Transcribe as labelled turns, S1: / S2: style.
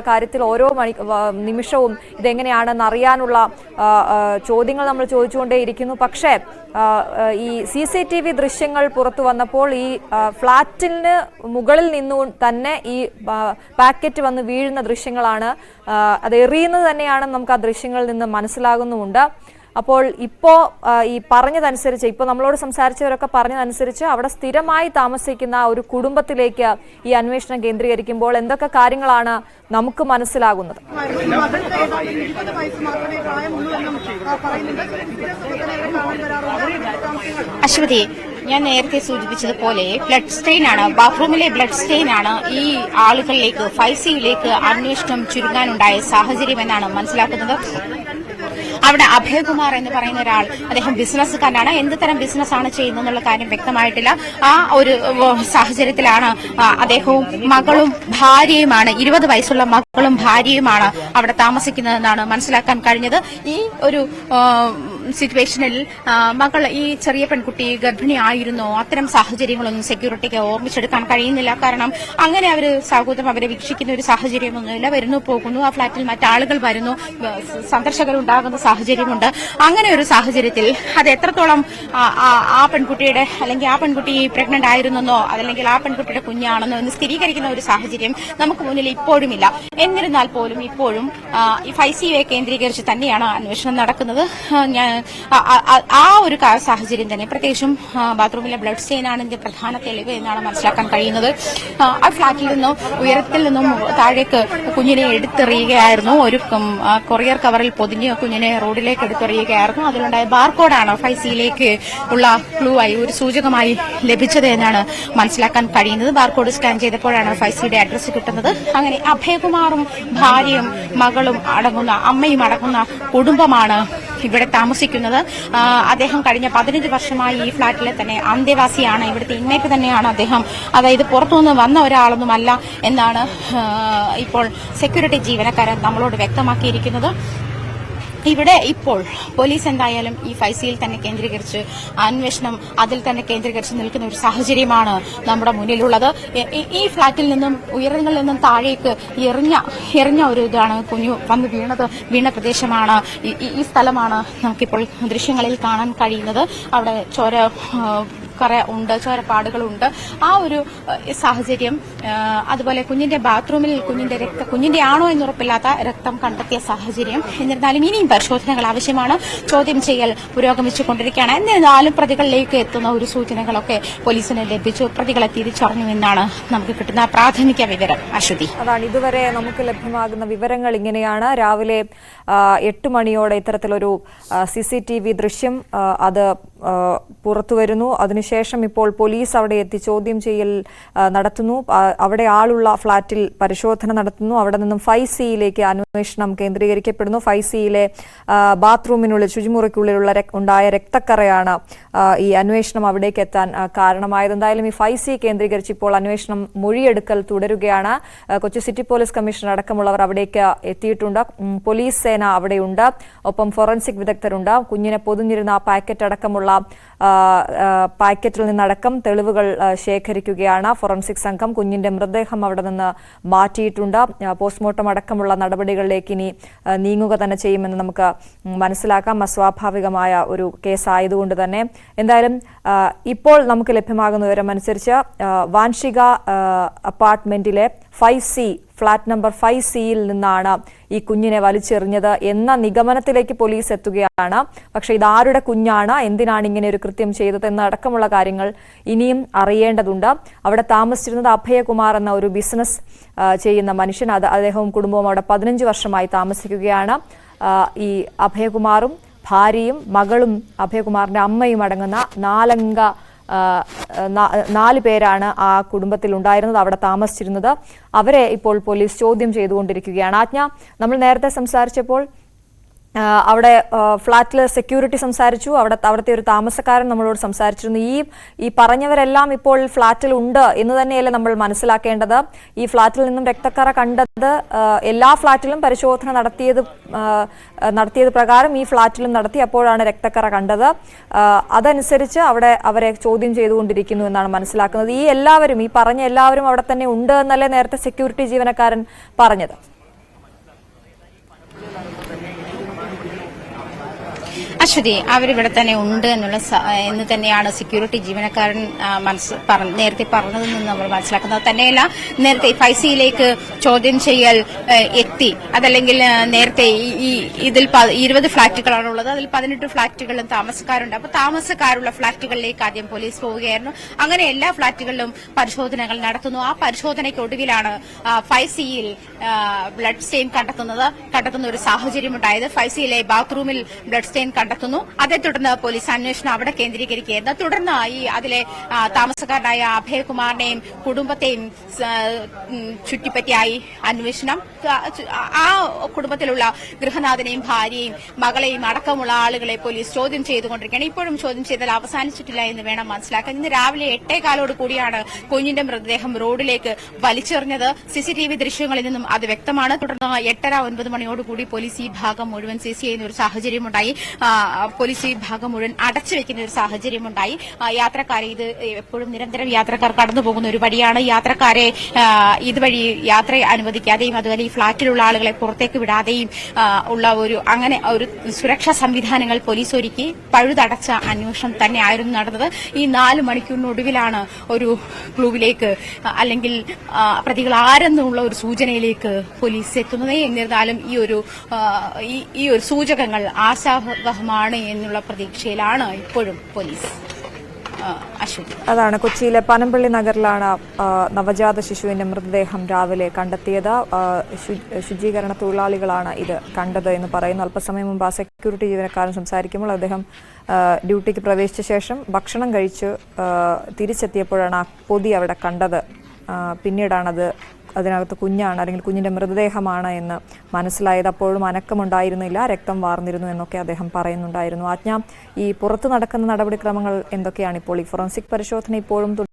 S1: കാര്യത്തിൽ ഓരോ മണി നിമിഷവും ഇതെങ്ങനെയാണെന്ന് അറിയാനുള്ള ചോദ്യങ്ങൾ നമ്മൾ ചോദിച്ചുകൊണ്ടേയിരിക്കുന്നു. പക്ഷേ ഈ സി സി ടി വി ദൃശ്യങ്ങൾ പുറത്തു വന്നപ്പോൾ ഈ ഫ്ളാറ്റിന് മുകളിൽ നിന്നു തന്നെ ഈ പാക്കറ്റ് വന്ന് വീഴുന്ന ദൃശ്യങ്ങളാണ് അത് എറിയുന്നത് തന്നെയാണെന്ന് നമുക്ക് ആ ദൃശ്യങ്ങളിൽ നിന്ന് മനസ്സിലാകുന്നുമുണ്ട്. അപ്പോൾ ഇപ്പോൾ ഈ പറഞ്ഞതനുസരിച്ച് ഇപ്പോൾ നമ്മളോട് സംസാരിച്ചവരൊക്കെ പറഞ്ഞതനുസരിച്ച് അവിടെ സ്ഥിരമായി താമസിക്കുന്ന ഒരു കുടുംബത്തിലേക്ക് ഈ അന്വേഷണം കേന്ദ്രീകരിക്കുമ്പോൾ എന്തൊക്കെ കാര്യങ്ങളാണ് നമുക്ക് മനസ്സിലാകുന്നത്?
S2: അശ്വതി ഞാൻ നേരത്തെ സൂചിപ്പിച്ചതുപോലെ ബ്ലഡ് സ്റ്റെയിൻ ആണ് ബാത്റൂമിലെ ബ്ലഡ് സ്റ്റെയിൻ ആണ് ഈ ആളുകളിലേക്ക് ഫൈസിയിലേക്ക് അന്വേഷണം ചുരുങ്ങാനുണ്ടായ സാഹചര്യം എന്നാണ് മനസ്സിലാക്കുന്നത്. അവിടെ അഭയകുമാർ എന്ന് പറയുന്ന ഒരാൾ അദ്ദേഹം ബിസിനസ്സുകാരനാണ്. എന്ത് തരം ബിസിനസ്സാണ് ചെയ്യുന്നതെന്നുള്ള കാര്യം വ്യക്തമായിട്ടില്ല. ആ ഒരു സാഹചര്യത്തിലാണ് അദ്ദേഹവും മകളും ഭാര്യയുമാണ്. ഇരുപത് വയസ്സുള്ള മകളും ഭാര്യയുമാണ് അവിടെ താമസിക്കുന്നതെന്നാണ് മനസ്സിലാക്കാൻ കഴിഞ്ഞത്. ഈ ഒരു സിറ്റുവേഷനിൽ മകൾ ഈ ചെറിയ പെൺകുട്ടി ഗർഭിണിയായിരുന്നോ അത്തരം സാഹചര്യങ്ങളൊന്നും സെക്യൂരിറ്റിക്ക് ഓർമ്മിച്ചെടുക്കാൻ കഴിയുന്നില്ല. കാരണം അങ്ങനെ അവർ സൗഹൃദം അവരെ വീക്ഷിക്കുന്ന ഒരു സാഹചര്യമൊന്നുമില്ല. വരുന്നു പോകുന്നു ആ ഫ്ളാറ്റിൽ മറ്റാളുകൾ വരുന്നു. സന്ദർശകർ ഉണ്ടാകുന്ന സാഹചര്യമുണ്ട്. അങ്ങനെ ഒരു സാഹചര്യത്തിൽ അത് എത്രത്തോളം ആ- പെൺകുട്ടിയുടെ അല്ലെങ്കിൽ ആ പെൺകുട്ടി പ്രഗ്നന്റ് ആയിരുന്നെന്നോ അതല്ലെങ്കിൽ ആ പെൺകുട്ടിയുടെ കുഞ്ഞാണെന്നോ എന്ന് സ്ഥിരീകരിക്കുന്ന ഒരു സാഹചര്യം നമുക്ക് മുന്നിൽ ഇപ്പോഴുമില്ല. എന്നിരുന്നാൽ പോലും ഇപ്പോഴും ഫൈസിയെ കേന്ദ്രീകരിച്ച് തന്നെയാണ് അന്വേഷണം നടക്കുന്നത്. ഞാൻ ആ- ഒരു സാഹചര്യം തന്നെ. പ്രത്യേകിച്ചും ബാത്റൂമിലെ ബ്ലഡ് സ്റ്റെയിനാണ് ഇതിന്റെ പ്രധാന തെളിവ് എന്നാണ് മനസ്സിലാക്കാൻ കഴിയുന്നത്. ആ, ഫ്ളാറ്റിൽ നിന്നും ഉയരത്തിൽ നിന്നും താഴേക്ക് കുഞ്ഞിനെ എടുത്തെറിയുകയായിരുന്നു. ഒരു കൊറിയർ കവറിൽ പൊതിഞ്ഞ് കുഞ്ഞിനെ റോഡിലേക്ക് എടുത്തെറിയുകയായിരുന്നു. അതിലുണ്ടായ ബാർകോഡാണ് ഫൈസിയിലേക്ക് ഉള്ള ക്ലൂ ആയി ഒരു സൂചകമായി ലഭിച്ചത് എന്നാണ് മനസ്സിലാക്കാൻ കഴിയുന്നത്. ബാർകോഡ് സ്കാൻ ചെയ്തപ്പോഴാണ് ഫൈസിയുടെ അഡ്രസ്സ് കിട്ടുന്നത്. അങ്ങനെ അഭയകുമാറും ഭാര്യയും മകളും അടങ്ങുന്ന അമ്മയും അടങ്ങുന്ന കുടുംബമാണ് ഇവിടെ താമസിക്കുന്നത്. അദ്ദേഹം കഴിഞ്ഞ പതിനഞ്ച് വർഷമായി ഈ ഫ്ളാറ്റിലെ തന്നെ അന്തേവാസിയാണ്. ഇവിടുത്തെ ഇൻമേറ്റ് തന്നെയാണ് അദ്ദേഹം അതായത് പുറത്തുനിന്ന് വന്ന ഒരാളൊന്നുമല്ല എന്നാണ് ഇപ്പോൾ സെക്യൂരിറ്റി ജീവനക്കാരൻ നമ്മളോട് വ്യക്തമാക്കിയിരിക്കുന്നത്. ഇവിടെ ഇപ്പോൾ പോലീസ് എന്തായാലും ഈ ഫൈസിയിൽ തന്നെ കേന്ദ്രീകരിച്ച് അന്വേഷണം അതിൽ തന്നെ കേന്ദ്രീകരിച്ച് നിൽക്കുന്ന ഒരു സാഹചര്യമാണ് നമ്മുടെ മുന്നിലുള്ളത്. ഈ- ഫ്ളാറ്റിൽ നിന്നും ഉയരങ്ങളിൽ നിന്നും താഴേക്ക് എറിഞ്ഞ എറിഞ്ഞ ഒരു ഇതാണ് കുഞ്ഞു വന്ന് വീണത് വീണ പ്രദേശമാണ്. ഈ- സ്ഥലമാണ് നമുക്കിപ്പോൾ ദൃശ്യങ്ങളിൽ കാണാൻ കഴിയുന്നത്. അവിടെ ചോര കറ ഉണ്ട് ചോരപ്പാടുകളുണ്ട്. ആ ഒരു സാഹചര്യം അതുപോലെ കുഞ്ഞിന്റെ ബാത്റൂമിൽ കുഞ്ഞിന്റെ രക്ത കുഞ്ഞിന്റെ ആണോ എന്നുറപ്പില്ലാത്ത രക്തം കണ്ടെത്തിയ സാഹചര്യം. എന്നിരുന്നാലും ഇനിയും പരിശോധനകൾ ആവശ്യമാണ്. ചോദ്യം ചെയ്യൽ പുരോഗമിച്ചുകൊണ്ടിരിക്കുകയാണ്. എന്നിരുന്നാലും പ്രതികളിലേക്ക് എത്തുന്ന ഒരു സൂചനകളൊക്കെ പോലീസിന് ലഭിച്ചു. പ്രതികളെ തിരിച്ചറിഞ്ഞു എന്നാണ് നമുക്ക് കിട്ടുന്ന പ്രാഥമിക വിവരം. അശ്വതി.
S1: അതാണ് ഇതുവരെ നമുക്ക് ലഭ്യമാകുന്ന വിവരങ്ങൾ ഇങ്ങനെയാണ്. രാവിലെ എട്ട് മണിയോടെ ഇത്തരത്തിലൊരു സി സി ടി വി ദൃശ്യം അത് പുറത്തുവരുന്നു. പുറത്തു അതിനുശേഷം ഇപ്പോൾ പോലീസ് അവിടെ എത്തി ചോദ്യം ചെയ്യൽ നടത്തുന്നു. അവിടെ ആളുള്ള ഫ്ളാറ്റിൽ പരിശോധന നടത്തുന്നു. അവിടെ നിന്നും ഫൈവ് സിയിലേക്ക് അന്വേഷണം കേന്ദ്രീകരിക്കപ്പെടുന്നു. ഫൈവ് സിയിലെ ബാത്റൂമിനുള്ളിൽ ശുചിമുറിക്കുള്ളിലുള്ള ഉണ്ടായ രക്തക്കറയാണ് ഈ അന്വേഷണം അവിടേക്ക് എത്താൻ കാരണമായത്. എന്തായാലും ഈ ഫൈവ് സി കേന്ദ്രീകരിച്ച് ഇപ്പോൾ അന്വേഷണം മൊഴിയെടുക്കൽ തുടരുകയാണ്. കൊച്ചി സിറ്റി പോലീസ് കമ്മീഷണർ അടക്കമുള്ളവർ അവിടേക്ക് എത്തിയിട്ടുണ്ട്. പോലീസ് സേന അവിടെയുണ്ട്. ഒപ്പം ഫോറൻസിക് വിദഗ്ധരുണ്ട്. കുഞ്ഞിനെ പൊതിഞ്ഞിരുന്ന ആ പാക്കറ്റ് അടക്കമുള്ള ആ, പാക്കറ്റിൽ നിന്നടക്കം തെളിവുകൾ ശേഖരിക്കുകയാണ്. ഫോറൻസിക് സംഘം കുഞ്ഞിന്റെ മൃതദേഹം അവിടെ നിന്ന് മാറ്റിയിട്ടുണ്ട്. പോസ്റ്റ്മോർട്ടം അടക്കമുള്ള നടപടികളിലേക്ക് ഇനി നീങ്ങുക തന്നെ ചെയ്യുമെന്ന് നമുക്ക് മനസ്സിലാക്കാം. അസ്വാഭാവികമായ ഒരു കേസായതുകൊണ്ട് തന്നെ. എന്തായാലും ഇപ്പോൾ നമുക്ക് ലഭ്യമാകുന്ന വിവരം അനുസരിച്ച് Vanshika അപ്പാർട്ട്മെന്റിലെ five C flat number five സിയിൽ നിന്നാണ് ഈ കുഞ്ഞിനെ വലിച്ചെറിഞ്ഞത് എന്ന നിഗമനത്തിലേക്ക് പോലീസ് എത്തുകയാണ്. പക്ഷേ ഇതാരുടെ കുഞ്ഞാണ്? എന്തിനാണ് ഇങ്ങനെ ഒരു കൃത്യം ചെയ്തത് എന്നടക്കമുള്ള കാര്യങ്ങൾ ഇനിയും അറിയേണ്ടതുണ്ട്. അവിടെ താമസിച്ചിരുന്നത് അഭയകുമാർ എന്ന ഒരു ബിസിനസ് ചെയ്യുന്ന മനുഷ്യൻ. അത് അദ്ദേഹവും കുടുംബവും അവിടെ പതിനഞ്ച് വർഷമായി താമസിക്കുകയാണ്. ഈ അഭയകുമാറും ഭാര്യയും മകളും അഭയകുമാറിന്റെ അമ്മയും അടങ്ങുന്ന നാലംഗ നാല് പേരാണ് ആ കുടുംബത്തിൽ ഉണ്ടായിരുന്നത് അവിടെ താമസിച്ചിരുന്നത്. അവരെ ഇപ്പോൾ പോലീസ് ചോദ്യം ചെയ്തുകൊണ്ടിരിക്കുകയാണ്. ആജ്ഞ നമ്മൾ നേരത്തെ സംസാരിച്ചപ്പോൾ അവിടെ ഫ്ളാറ്റിൽ സെക്യൂരിറ്റി സംസാരിച്ചു. അവിടെ അവിടുത്തെ ഒരു താമസക്കാരൻ നമ്മളോട് സംസാരിച്ചിരുന്നു. ഈ ഈ പറഞ്ഞവരെല്ലാം ഇപ്പോൾ ഫ്ളാറ്റിൽ ഉണ്ട് എന്ന് തന്നെയല്ലേ നമ്മൾ മനസ്സിലാക്കേണ്ടത്. ഈ ഫ്ളാറ്റിൽ നിന്നും രക്തക്കറ കണ്ടത് എല്ലാ ഫ്ളാറ്റിലും പരിശോധന നടത്തിയത് നടത്തിയത് പ്രകാരം ഈ ഫ്ളാറ്റിലും നടത്തി അപ്പോഴാണ് രക്തക്കറ കണ്ടത്. അതനുസരിച്ച് അവിടെ അവരെ ചോദ്യം ചെയ്തുകൊണ്ടിരിക്കുന്നു എന്നാണ് മനസ്സിലാക്കുന്നത്. ഈ എല്ലാവരും ഈ പറഞ്ഞ എല്ലാവരും അവിടെ തന്നെ ഉണ്ട് എന്നല്ലേ നേരത്തെ സെക്യൂരിറ്റി ജീവനക്കാരൻ പറഞ്ഞത്.
S2: അശ്വതി അവരിവിടെ തന്നെ ഉണ്ട് എന്നുള്ള എന്ന് തന്നെയാണ് സെക്യൂരിറ്റി ജീവനക്കാരൻ മനസ്സ് നേരത്തെ പറഞ്ഞതിൽ നിന്ന് നമ്മൾ മനസ്സിലാക്കുന്നത്. തന്നെയല്ല നേരത്തെ ഫൈസിയിലേക്ക് ചോദ്യം ചെയ്യൽ എത്തി. അതല്ലെങ്കിൽ നേരത്തെ ഈ- ഇതിൽ ഇരുപത് ഇരുപത് ഫ്ളാറ്റുകളാണുള്ളത് അതിൽ പതിനെട്ട് ഫ്ളാറ്റുകളിലും താമസക്കാരുണ്ട്. അപ്പൊ താമസക്കാരുള്ള ഫ്ളാറ്റുകളിലേക്ക് ആദ്യം പോലീസ് പോവുകയായിരുന്നു. അങ്ങനെ എല്ലാ ഫ്ളാറ്റുകളിലും പരിശോധനകൾ നടത്തുന്നു. ആ പരിശോധനയ്ക്കൊടുവിലാണ് ഫൈസിയിൽ ബ്ലഡ് സ്റ്റെയിൻ കണ്ടെത്തുന്നത് കണ്ടെത്തുന്ന ഒരു സാഹചര്യം ഉണ്ടായത് ഫൈസിയിലെ ബാത്റൂമിൽ ബ്ലഡ് സ്റ്റെയിൻ കണ്ടെത്തുന്നു അതേ തുടർന്ന് പോലീസ് അന്വേഷണം അവിടെ കേന്ദ്രീകരിക്കുകയായിരുന്നു. തുടർന്ന് ഈ അതിലെ താമസക്കാരനായ അഭയകുമാറിനെയും കുടുംബത്തെയും ചുറ്റിപ്പറ്റിയായി അന്വേഷണം. ആ, കുടുംബത്തിലുള്ള ഗൃഹനാഥനെയും ഭാര്യയും മകളെയും അടക്കമുള്ള ആളുകളെ പോലീസ് ചോദ്യം ചെയ്തുകൊണ്ടിരിക്കുകയാണ്. ഇപ്പോഴും ചോദ്യം ചെയ്താൽ അവസാനിച്ചിട്ടില്ല എന്ന് വേണം മനസ്സിലാക്കാൻ. ഇന്ന് രാവിലെ എട്ടേകാലോട് കൂടിയാണ് കുഞ്ഞിന്റെ മൃതദേഹം റോഡിലേക്ക് വലിച്ചെറിഞ്ഞത്. സിസിടിവി ദൃശ്യങ്ങളിൽ നിന്നും അത് വ്യക്തമാണ്. തുടർന്ന് എട്ടര ഒൻപത് മണിയോടുകൂടി പോലീസ് ഈ ഭാഗം മുഴുവൻ സീസ് ചെയ്യുന്ന ഒരു സാഹചര്യമുണ്ടായി. പോലീസ് ഈ ഭാഗം മുഴുവൻ അടച്ചു വെക്കുന്ന ഒരു സാഹചര്യമുണ്ടായി. യാത്രക്കാരെ ഇത് എപ്പോഴും നിരന്തരം യാത്രക്കാർ കടന്നു പോകുന്ന ഒരു വഴിയാണ്. യാത്രക്കാരെ ഇതുവഴി യാത്ര അനുവദിക്കാതെയും അതുപോലെ ഈ ഫ്ളാറ്റിലുള്ള ആളുകളെ പുറത്തേക്ക് വിടാതെയും ഉള്ള ഒരു അങ്ങനെ ഒരു സുരക്ഷാ സംവിധാനങ്ങൾ പോലീസ് ഒരുക്കി. പഴുതടച്ച അന്വേഷണം തന്നെയായിരുന്നു നടന്നത്. ഈ നാല് മണിക്കൂറിനൊടുവിലാണ് ഒരു ക്ലൂവിലേക്ക് അല്ലെങ്കിൽ പ്രതികൾ ആരെന്നുള്ള ഒരു സൂചനയിലേക്ക് പോലീസ് എത്തുന്നത്. എന്നിരുന്നാലും ഈ ഒരു ഈ- ഒരു സൂചകങ്ങൾ ആശാവഹമാണ് എന്നുള്ള പ്രതീക്ഷയിലാണ് ഇപ്പോഴും പോലീസ്
S1: അതാണ് കൊച്ചിയിലെ പനമ്പള്ളി നഗറിലാണ് നവജാത ശിശുവിന്റെ മൃതദേഹം രാവിലെ കണ്ടെത്തിയത്. ശുചീകരണ തൊഴിലാളികളാണ് ഇത് കണ്ടത് എന്ന് പറയുന്നു. അല്പസമയം മുമ്പ് ആ സെക്യൂരിറ്റി ജീവനക്കാരൻ സംസാരിക്കുമ്പോൾ അദ്ദേഹം ഡ്യൂട്ടിക്ക് പ്രവേശിച്ച ശേഷം ഭക്ഷണം കഴിച്ച് തിരിച്ചെത്തിയപ്പോഴാണ് ആ പൊതി അവിടെ കണ്ടത്. പിന്നീടാണത് അതിനകത്ത് കുഞ്ഞാണ് അല്ലെങ്കിൽ കുഞ്ഞിന്റെ മൃതദേഹമാണ് എന്ന് മനസ്സിലായത് അപ്പോഴും അനക്കമുണ്ടായിരുന്നില്ല രക്തം വാർന്നിരുന്നു എന്നൊക്കെ അദ്ദേഹം പറയുന്നുണ്ടായിരുന്നു. ആജ്ഞ ഈ പുറത്തു നടക്കുന്ന നടപടിക്രമങ്ങൾ എന്തൊക്കെയാണ് ഇപ്പോൾ? ഈ ഫോറൻസിക് പരിശോധന ഇപ്പോഴും